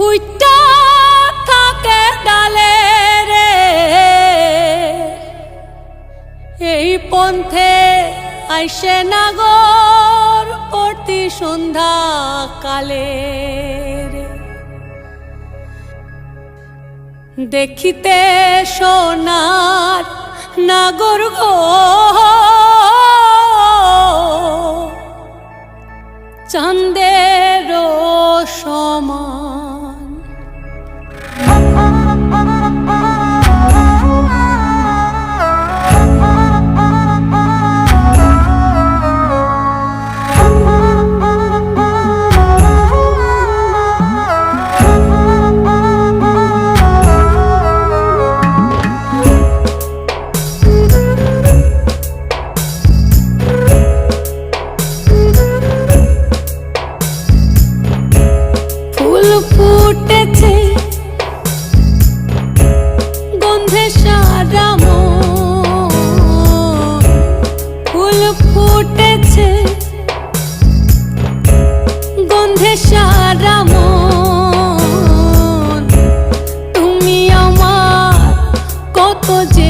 ফুইটা থাকে ডালে রে। এই পন্থে আইসে নাগর প্রতি সন্ধ্যা কালে দেখিতে সোনার নাগর গো। চান্দ ফুটেছে। গন্ধে সারা ফুল ফুটেছে। গন্ধে সারা তুমি আমার কত যে